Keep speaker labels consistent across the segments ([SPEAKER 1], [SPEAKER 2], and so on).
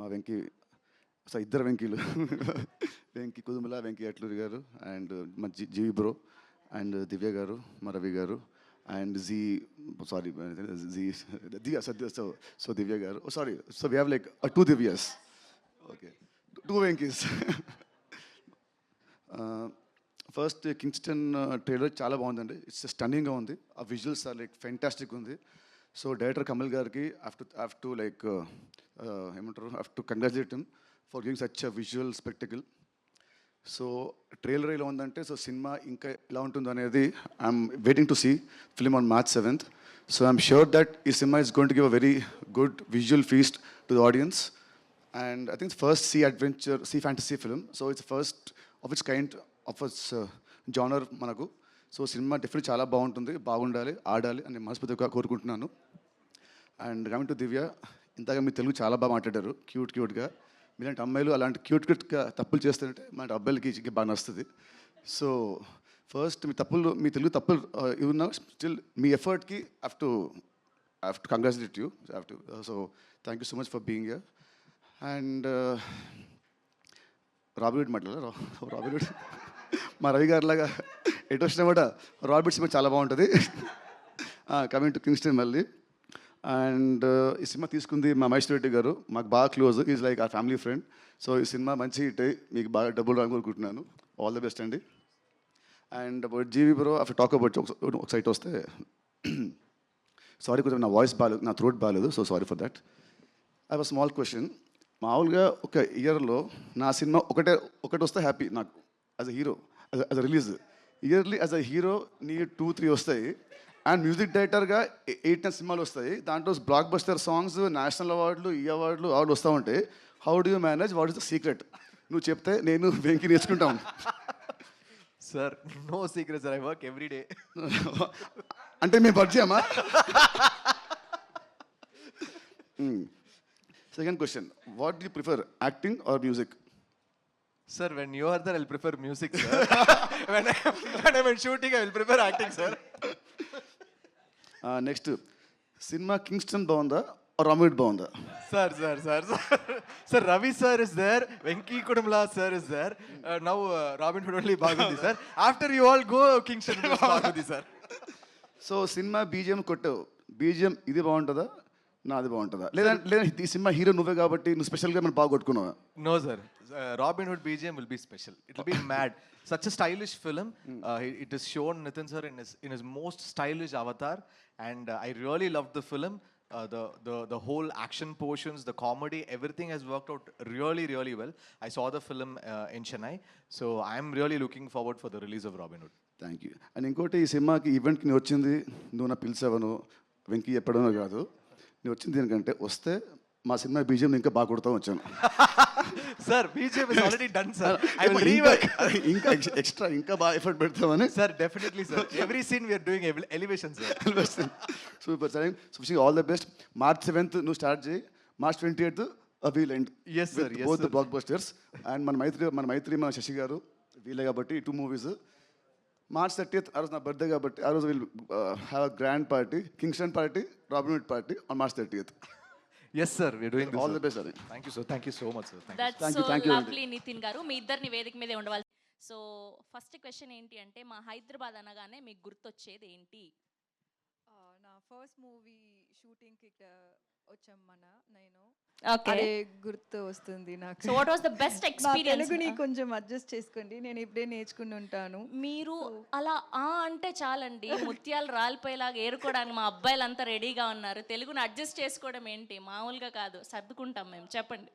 [SPEAKER 1] మా వెంకీ సో ఇద్దరు వెంకీలు. వెంకీ కుదుమల వెంకీ అట్లూరి గారు అండ్ మా G GV bro and Divya గారు మా రవి గారు and G sorry G Divya sadya so so Divya గారు. Sorry so we have like two Divyas. Okay two Venkys. First Kingston trailer చాలా బాగుందండి. ఇట్స్ స్టన్నింగ్గా ఉంది. ఆ విజువల్స్ ఆర్ లైక్ ఫెంటాస్టిక్ ఉంది. సో డైరెక్టర్ కమల్ గారికి have to have to like ఏమంటారు? Have to congratulate him for giving such a visual spectacle so trailer ఇలా ఉందంటే సో సినిమా ఇంకా ఎలా ఉంటుందో అనేది I'm waiting to see film on March seventh so I'm sure that ఈ cinema is going to give a very good visual feast to the audience and I think first sea adventure sea fantasy film so it's first of its kind of its genre మనకు. So cinema definite చాలా బాగుంటుంది బాగుండాలి ఆడాలి అని మనస్ఫూర్తిగా కోరుకుంటున్నాను. And coming to దివ్య ఇంతగా మీ తెలుగు చాలా బాగా మాట్లాడారు క్యూట్ క్యూట్గా మీలాంటి అమ్మాయిలు అలాంటి క్యూట్ క్యూట్గా తప్పులు చేస్తుంటే మన అబ్బాయిలకి ఇంకా బాగా నస్తుంది సో ఫస్ట్ మీ తప్పులు మీ తెలుగు తప్పులు uh, స్టిల్ మీ ఎఫర్ట్కి have to have to congratulate you have to so thank you so much for being here and rabbit మాట్లాడారు? రాబిడ్ మా రవి గారి లాగా ఎటు వచ్చినా కూడా రాబిట్ సినిమా చాలా బాగుంటుంది. కమింగ్ టు కింగ్స్టన్ మళ్ళీ. అండ్ uh, ఈ సినిమా తీసుకుంది మా మహేష్ రెడ్డి గారు. మాకు బాగా క్లోజ్ ఈజ్ లైక్ ఆ ఫ్యామిలీ ఫ్రెండ్ సో ఈ సినిమా మంచి హిట్ అయ్యి మీకు బాగా డబ్బులు రాని కోరుకుంటున్నాను ఆల్ ద బెస్ట్ అండి and about GV bro of talk about ఒక సైట్ వస్తే సారీ కొంచెం నా వాయిస్ బాగాలేదు నా థ్రోట్ బాగాలేదు so sorry for that I have small question మామూలుగా ఒక ఇయర్లో నా సినిమా ఒకటే ఒకటి వస్తే హ్యాపీ నాకు as a hero as a release yearly as a hero నీ టూ త్రీ వస్తాయి. అండ్ మ్యూజిక్ డైరెక్టర్గా ఎయిట్ టెన్ సినిమాలు వస్తాయి. దాంట్లో బ్లాక్ బస్టర్ సాంగ్స్ నేషనల్ అవార్డులు ఈ అవార్డులు అవార్డులు వస్తూ ఉంటాయి how do you manage what is the secret నువ్వు చెప్తే నేను వెంకి నేర్చుకుంటాను
[SPEAKER 2] sir no secret sir I work every day
[SPEAKER 1] అంటే మేము పరిచయమా second question what you prefer acting or music
[SPEAKER 2] sir when you are there I prefer music sir when when I shooting I will prefer acting sir
[SPEAKER 1] next cinema Kingston బాగుందా రామిడ్ బాగుందా
[SPEAKER 2] sir sir sir sir sir Ravi sir is there Venky కుటుంబలా sir is there now Robin Hood only బాగుంది sir after you all go Kingston బాగుంది sir
[SPEAKER 1] so cinema BGM కొట్టావు BGM ఇది బాగుంటుందా? నాది బాగుంటుందా లేదంటే లేదా ఈ సినిమా హీరో నువ్వే కాబట్టి నువ్వు స్పెషల్గా మనం బాగా కొట్టుకున్నావా
[SPEAKER 2] No, sir. Uh, Robin Hood BGM will be special. It will be mad. Such a stylish film. Uh, it- it is shown Nitin sir in his in his most stylish avatar, and uh, I really loved the film. Uh, the the the whole action portions, the comedy, everything has worked out really really well. I saw the film uh, in Chennai, so I'm really looking forward for the release of Robin Hood.
[SPEAKER 1] Thank you and ఇంకోటి ఈ సినిమాకి ఈవెంట్కి నువ్వు వచ్చింది నువ్వు నా పిలిచావను వెంకీ చెప్పడమో కాదు నువ్వు వచ్చింది దేనికంటే వస్తే మా సినిమా బీజిఎం ఇంకా బాగా కొడతాం వచ్చాను
[SPEAKER 2] is already done, sir. I will
[SPEAKER 1] ఇంకా ఎక్స్ట్రా ఇంకా బాగా ఎఫర్ట్ పెడతామని.
[SPEAKER 2] Every scene we are doing ele- elevation, sir.
[SPEAKER 1] Super sir so wishing all the best March seventh నువ్వు స్టార్ట్ చేయి March twenty eighth we'll end
[SPEAKER 2] Yes, sir. Yes,
[SPEAKER 1] both
[SPEAKER 2] sir.
[SPEAKER 1] Blockbusters and మన మైత్రి మన మైత్రి మన శశి గారు వీలే కాబట్టి two movies March thirtieth ఆ రోజు నా బర్త్డే కాబట్టి ఆ రోజు will have a grand party Kingston party Robin Hood party on
[SPEAKER 2] March sir. We are doing this. All.
[SPEAKER 1] The best అది
[SPEAKER 2] Thank you, sir. Thank you so much, sir. Thank you.
[SPEAKER 3] That's
[SPEAKER 1] Thank
[SPEAKER 3] so
[SPEAKER 1] you, thank you,
[SPEAKER 3] lovely Nitin గారు మీ ఇద్దరిని వేదిక మీదే ఉండవాలి so first question ఏంటి అంటే మా హైదరాబాద్ అనగానే మీకు గుర్తొచ్చేది ఏంటి
[SPEAKER 4] నా ఫస్ట్ మూవీ షూటింగ్కి నేను.
[SPEAKER 3] ఓకే.
[SPEAKER 4] అదే గుర్తు వస్తుంది నాకు.
[SPEAKER 3] So what was the best
[SPEAKER 4] నా
[SPEAKER 3] ఎక్స్పీరియన్స్
[SPEAKER 4] తెలుగుని కొంచెం అడ్జస్ట్ చేసుకోండి. నేను ఇప్పుడే నేర్చుకుని ఉంటాను.
[SPEAKER 3] మీరు అలా ఆ అంటే చాలండి. ముత్యాలు రాలిపోయేలాగా ఏరుకోవడానికి మా అబ్బాయిలు అంతా రెడీగా ఉన్నారు. తెలుగుని అడ్జస్ట్ చేసుకోవడం ఏంటి? మామూలుగా కాదు. సర్దుకుంటాం మేము. చెప్పండి.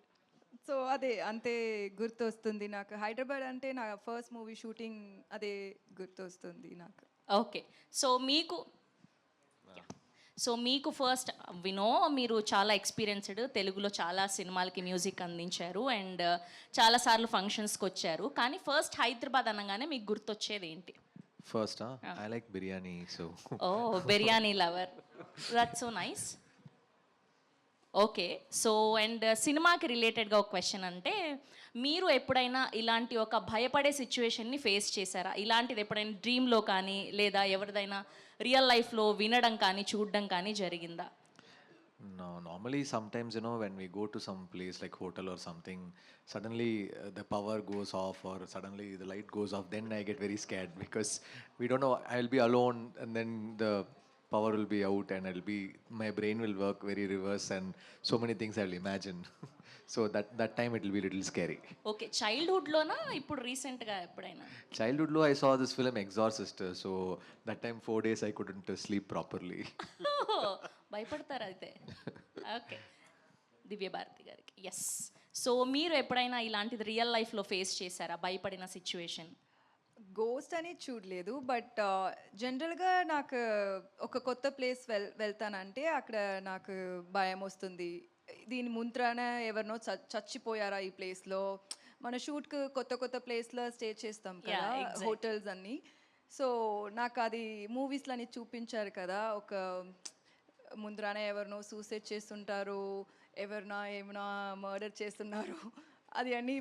[SPEAKER 4] సో అదే అంతే గుర్తు వస్తుంది నాకు. హైదరాబాద్ అంటే నా ఫస్ట్ మూవీ షూటింగ్ అదే గుర్తు వస్తుంది నాకు.
[SPEAKER 3] ఓకే. సో మీకు సో మీకు ఫస్ట్ వినో మీరు చాలా ఎక్స్పీరియన్స్డ్ తెలుగులో చాలా సినిమాలకి మ్యూజిక్ అందించారు అండ్ చాలాసార్లు ఫంక్షన్స్కి వచ్చారు. కానీ ఫస్ట్ హైదరాబాద్ అనగానే మీకు గుర్తొచ్చేది ఏంటి?
[SPEAKER 2] Huh? I like biryani, so.
[SPEAKER 3] Oh biryani lover that so nice okay. So and సినిమాకి రిలేటెడ్గా ఒక క్వశ్చన్ అంటే మీరు ఎప్పుడైనా ఇలాంటి ఒక భయపడే సిచ్యువేషన్ని ఫేస్ చేశారా? ఇలాంటిది ఎప్పుడైనా డ్రీమ్లో కానీ లేదా ఎవరిదైనా రియల్ లైఫ్లో వినడం కానీ చూడడం కానీ జరిగిందా?
[SPEAKER 2] Normally sometimes you know when we go to some place like hotel or something suddenly the power goes off or suddenly the light goes off then I get very scared because we don't know I will be alone and then the power will be out and I'll be my brain will work very reverse and so many things I'll imagine. so that that time it will be little scary.
[SPEAKER 3] Okay చైల్డ్హుడ్లోనా ఇప్పుడు రీసెంట్గా ఎప్పుడైనా
[SPEAKER 2] Childhood low, I saw this film Exorcist. uh, So that time four days I couldn't uh, sleep properly.
[SPEAKER 3] భయపడతారు అయితే okay దివ్య భారతి గారికి yes so మీరు ఎప్పుడైనా ఇలాంటిది real లైఫ్లో ఫేస్ చేశారా భయపడిన సిచ్యువేషన్
[SPEAKER 4] గోస్ట్ అని చూడలేదు బట్ జనరల్గా నాకు ఒక కొత్త ప్లేస్ వెల్ వెళ్తానంటే అక్కడ నాకు భయం వస్తుంది. దీని ముంత్రాన ఎవరినో చ చచ్చిపోయారా ఈ ప్లేస్లో మన షూట్కి కొత్త కొత్త ప్లేస్లో స్టే చేస్తాం కదా. హోటల్స్ అన్ని. సో నాకు అది మూవీస్లని చూపించారు కదా ఒక ముందరానే ఎవరినో సూసైడ్ చేస్తుంటారు ఎవరినా ఏమైనా మర్డర్ చేస్తున్నారు అది అన్నీ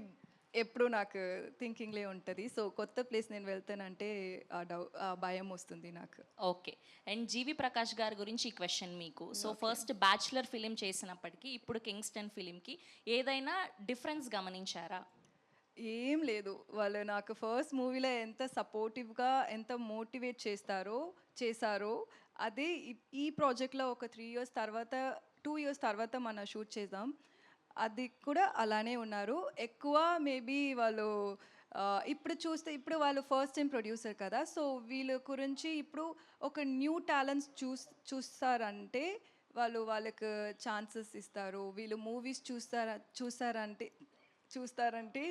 [SPEAKER 4] ఎప్పుడు నాకు థింకింగ్లే ఉంటుంది. సో కొత్త ప్లేస్ నేను వెళ్తానంటే ఆ డౌ ఆ భయం వస్తుంది నాకు.
[SPEAKER 3] ఓకే. అండ్ జీవి ప్రకాష్ గారి గురించి ఈ క్వశ్చన్ మీకు. సో ఫస్ట్ బ్యాచులర్ ఫిలిం చేసినప్పటికీ ఇప్పుడు కింగ్స్టన్ ఫిలింకి ఏదైనా డిఫరెన్స్ గమనించారా?
[SPEAKER 4] ఏం లేదు. వాళ్ళు నాకు ఫస్ట్ మూవీలో ఎంత సపోర్టివ్గా ఎంత మోటివేట్ చేస్తారో చేశారో అదే ఈ- ప్రాజెక్ట్లో ఒక త్రీ ఇయర్స్ తర్వాత టూ ఇయర్స్ తర్వాత మనం షూట్ చేద్దాం. అది కూడా అలానే ఉన్నారు. ఎక్కువ మేబీ వాళ్ళు ఇప్పుడు చూస్తే ఇప్పుడు వాళ్ళు ఫస్ట్ టైం ప్రొడ్యూసర్ కదా సో వీళ్ళ గురించి ఇప్పుడు ఒక న్యూ టాలెంట్స్ చూస్ చూస్తారంటే వాళ్ళు వాళ్ళకు ఛాన్సెస్ ఇస్తారు. వీళ్ళు మూవీస్ చూస్తారా చూస్తారంటే చూస్తారంటే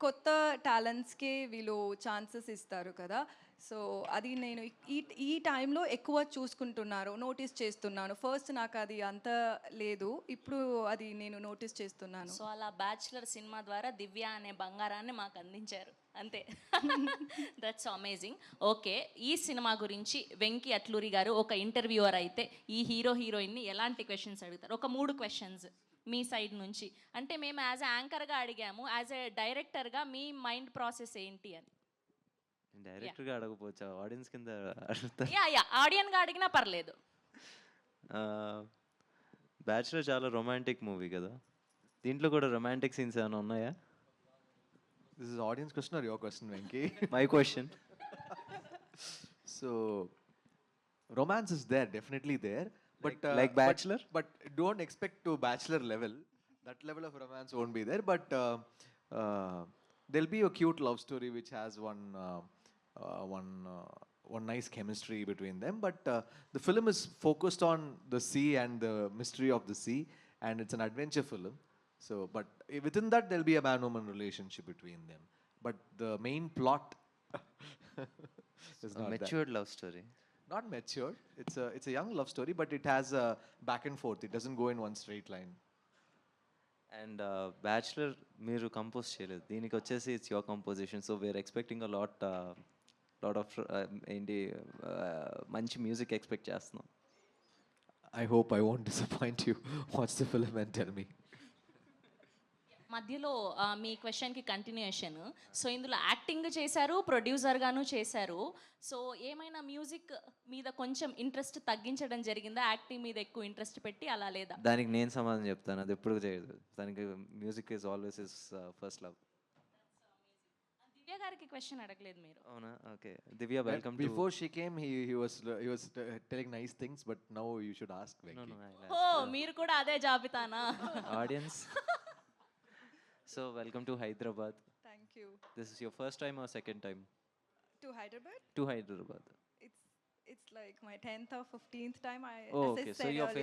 [SPEAKER 4] కొత్త టాలెంట్స్కే వీళ్ళు ఛాన్సెస్ ఇస్తారు కదా. సో అది నేను ఈ ఈ టైంలో ఎక్కువ చూసుకుంటున్నారు నోటీస్ చేస్తున్నాను. ఫస్ట్ నాకు అది అంత లేదు ఇప్పుడు అది నేను నోటీస్ చేస్తున్నాను.
[SPEAKER 3] సో అలా బ్యాచులర్ సినిమా ద్వారా దివ్య అనే బంగారాన్ని మాకు అందించారు. అంతే. దట్స్ అమేజింగ్ ఓకే ఈ సినిమా గురించి వెంకీ అట్లూరి గారు ఒక ఇంటర్వ్యూవర్ అయితే ఈ హీరో హీరోయిన్ని ఎలాంటి క్వశ్చన్స్ అడుగుతారు? ఒక మూడు క్వశ్చన్స్ మీ సైడ్ నుంచి. అంటే మేము యాజ్ ఎ యాంకర్గా అడిగాము యాజ్ ఎ డైరెక్టర్గా మీ మైండ్ ప్రాసెస్ ఏంటి అని.
[SPEAKER 5] డైరెక్టర్గా ఆడియన్స్ కింద
[SPEAKER 3] ఆడియన్గా అడిగినా పర్లేదు.
[SPEAKER 5] బ్యాచ్లర్ చాలా రొమాంటిక్ మూవీ కదా. దీంట్లో కూడా రొమాంటిక్ సీన్స్ ఏమైనా ఉన్నాయా?
[SPEAKER 2] This audience question or question Venky
[SPEAKER 5] my question
[SPEAKER 2] so romance is definitely there but but don't expect to level that level romance won't be but there'll cute love story which has one one uh, one nice chemistry between them. But uh, the film is focused on the sea and the mystery of the sea, and it's an adventure film. So, but i- within that there'll be a man-woman relationship between them. But the main plot is not that
[SPEAKER 5] matured love story
[SPEAKER 2] not mature. It's a it's a young love story, but it has a back and forth. It doesn't go in one straight line.
[SPEAKER 5] And bachelor మీరు compose చేయలేదు దీనికి వచ్చేసి it's your composition so we are expecting a lot Lot of ఏంటి uh, మంచి music expect చేస్తున్నాం.
[SPEAKER 2] I hope I won't disappoint you. Watch the film and tell me.
[SPEAKER 3] మధ్యలో మీ క్వశ్చన్కి కంటిన్యూషన్ సో ఇందులో యాక్టింగ్ చేశారు ప్రొడ్యూసర్గాను చేశారు. సో ఏమైనా మ్యూజిక్ మీద కొంచెం ఇంట్రెస్ట్ తగ్గించడం జరిగిందా? యాక్టింగ్ మీద ఎక్కువ ఇంట్రెస్ట్ పెట్టి అలా లేదా?
[SPEAKER 5] దానికి నేను సమాధానం చెప్తాను. అది ఎప్పుడు చేయదు. దానికి music is always is first
[SPEAKER 3] love గారికి క్వశ్చన్ అడగలేదు మీరు
[SPEAKER 5] అవునా okay Divya
[SPEAKER 2] Well,
[SPEAKER 5] welcome to
[SPEAKER 2] Before she came, he, he was he was uh, telling nice things, but now you should ask Venki.
[SPEAKER 3] Oh మీరు కూడా అదే జాబితానా
[SPEAKER 5] audience so welcome to Hyderabad
[SPEAKER 4] thank you
[SPEAKER 5] this is your first time or second time
[SPEAKER 4] to Hyderabad
[SPEAKER 5] to Hyderabad
[SPEAKER 4] it's it's like my 10th or 15th time i
[SPEAKER 5] Oh,
[SPEAKER 4] as I
[SPEAKER 5] okay. So
[SPEAKER 4] said
[SPEAKER 5] you're
[SPEAKER 4] earlier,